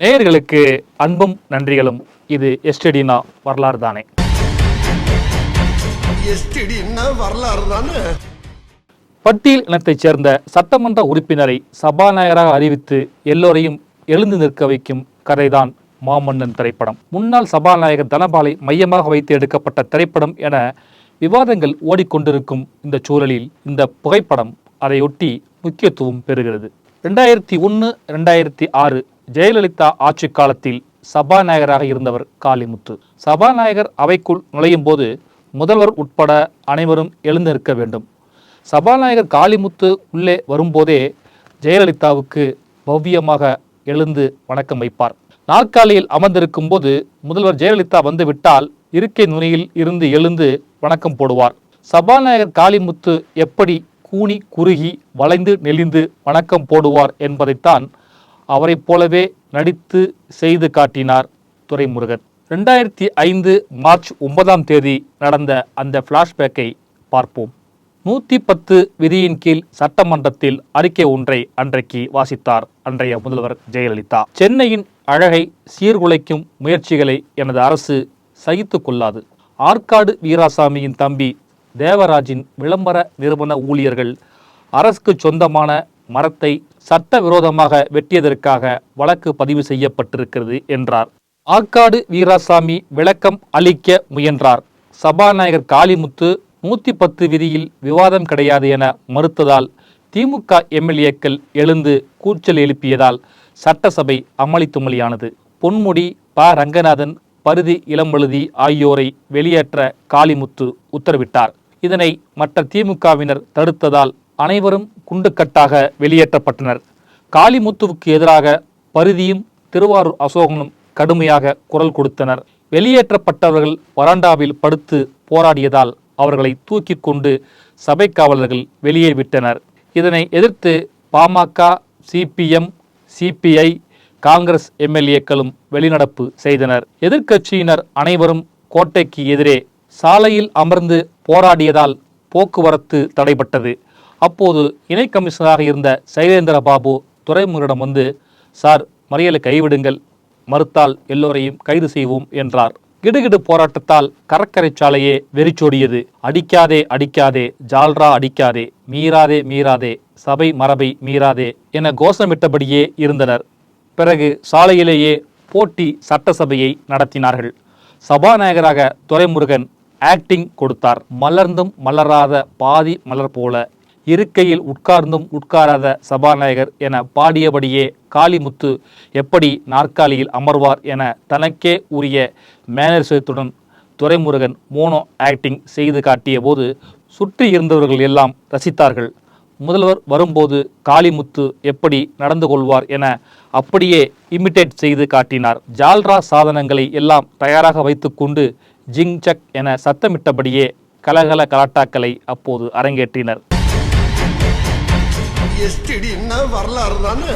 நேயர்களுக்கு அன்பும் நன்றிகளும். இது எஸ்டடினா வரலாறு தானே வரலாறு தானே பட்டியல் இனத்தைச் சேர்ந்த சட்டமன்ற உறுப்பினரை சபாநாயகராக அறிவித்து எல்லோரையும் எழுந்து நிற்க வைக்கும் கதைதான் மாமன்னன் திரைப்படம். முன்னாள் சபாநாயகர் தனபாலை மையமாக வைத்து எடுக்கப்பட்ட திரைப்படம் என விவாதங்கள் ஓடிக்கொண்டிருக்கும் இந்த சூழலில் இந்த புகைப்படம் அதையொட்டி முக்கியத்துவம் பெறுகிறது. ரெண்டாயிரத்தி ஒன்று ரெண்டாயிரத்தி ஆறு ஜெயலலிதா ஆட்சி காலத்தில் சபாநாயகராக இருந்தவர் காளிமுத்து. சபாநாயகர் அவைக்குள் நுழையும் போது முதல்வர் உட்பட அனைவரும் எழுந்து நிற்க வேண்டும். சபாநாயகர் காளிமுத்து உள்ளே வரும்போதே ஜெயலலிதாவுக்கு பவ்யமாக எழுந்து வணக்கம் வைப்பார். நாற்காலியில் அமர்ந்திருக்கும் போது முதல்வர் ஜெயலலிதா வந்துவிட்டால் இருக்கை நுனியில் இருந்து எழுந்து வணக்கம் போடுவார். சபாநாயகர் காளிமுத்து எப்படி கூனி குறுகி வளைந்து நெளிந்து வணக்கம் போடுவார் என்பதைத்தான் அவரைப் போலவே நடித்து செய்து காட்டினார் துரைமுருகன். ரெண்டாயிரத்தி ஐந்து மார்ச் ஒன்பதாம் தேதி நடந்த அந்த ஃப்ளாஷ்பேக்கை பார்ப்போம். நூற்றி பத்து விதியின் கீழ் சட்டமன்றத்தில் அறிக்கை ஒன்றை அன்றைக்கு வாசித்தார் அன்றைய முதல்வர் ஜெயலலிதா. சென்னையின் அழகை சீர்குலைக்கும் முயற்சிகளை எனது அரசு சகித்து கொள்ளாது. ஆற்காடு வீராசாமியின் தம்பி தேவராஜின் விளம்பர நிறுவன ஊழியர்கள் அரசுக்கு சொந்தமான மரத்தை சட்டவிரோதமாக வெட்டியதற்காக வழக்கு பதிவு செய்யப்பட்டிருக்கிறது என்றார். ஆற்காடு வீராசாமி விளக்கம் அளிக்க முயன்றார். சபாநாயகர் காளிமுத்து நூத்தி பத்து விதியில் விவாதம் கிடையாது என மறுத்ததால் திமுக எம்எல்ஏக்கள் எழுந்து கூச்சல் எழுப்பியதால் சட்டசபை அமளி துமளியானது பொன்முடி ப. ரங்கநாதன் பருதி இளம்பழுதி ஆகியோரை வெளியேற்ற காளிமுத்து உத்தரவிட்டார். இதனை மற்ற திமுகவினர் தடுத்ததால் அனைவரும் குண்டுக்கட்டாக வெளியேற்றப்பட்டனர். காளிமுத்துவுக்கு எதிராக பருதியும் திருவாரூர் அசோகனும் கடுமையாக குரல் கொடுத்தனர். வெளியேற்றப்பட்டவர்கள் வராண்டாவில் படுத்து போராடியதால் அவர்களை தூக்கி கொண்டு சபை காவலர்கள் வெளியே விட்டனர். இதனை எதிர்த்து பாமக சிபிஎம் சிபிஐ காங்கிரஸ் எம்எல்ஏக்களும் வெளிநடப்பு செய்தனர். எதிர்க்கட்சியினர் அனைவரும் கோட்டைக்கு எதிரே சாலையில் அமர்ந்து போராடியதால் போக்குவரத்து தடைபட்டது. அப்போது இணை கமிஷனராக இருந்த சைலேந்திர பாபு துறைமுகரிடம் வந்து சார் மறியலை கைவிடுங்கள். மறுத்தால் எல்லோரையும் கைது செய்வோம் என்றார். கிடுகிடு போராட்டத்தால் கடற்கரை சாலையே வெறிச்சோடியது. அடிக்காதே அடிக்காதே ஜால்ரா அடிக்காதே மீறாதே மீறாதே சபை மரபை மீறாதே என கோஷமிட்டபடியே இருந்தனர். பிறகு சாலையிலேயே போட்டி சட்டசபையை நடத்தினார்கள். சபாநாயகராக துரைமுருகன் ஆக்டிங் கொடுத்தார். மலர்ந்தும் மலராத பாதி மலர் போல இருக்கையில் உட்கார்ந்தும் உட்காராத சபாநாயகர் என பாடியபடியே காளிமுத்து எப்படி நாற்காலியில் அமர்வார் என தனக்கே உரிய மேனரிசத்துடன் துரைமுருகன் மோனோ ஆக்டிங் செய்து காட்டிய போது சுற்றி இருந்தவர்கள் எல்லாம் ரசித்தார்கள். முதல்வர் வரும்போது காளிமுத்து எப்படி நடந்து கொள்வார் என அப்படியே இமிட்டேட் செய்து காட்டினார். ஜால்ரா சாதனங்களை எல்லாம் தயாராக வைத்துக்கொண்டு ஜிங் சக் என சத்தமிட்டபடியே கலகல கலாட்டாக்களை அப்போது அரங்கேற்றினர். எஸ்டிடின்னா வரலாறு தானே?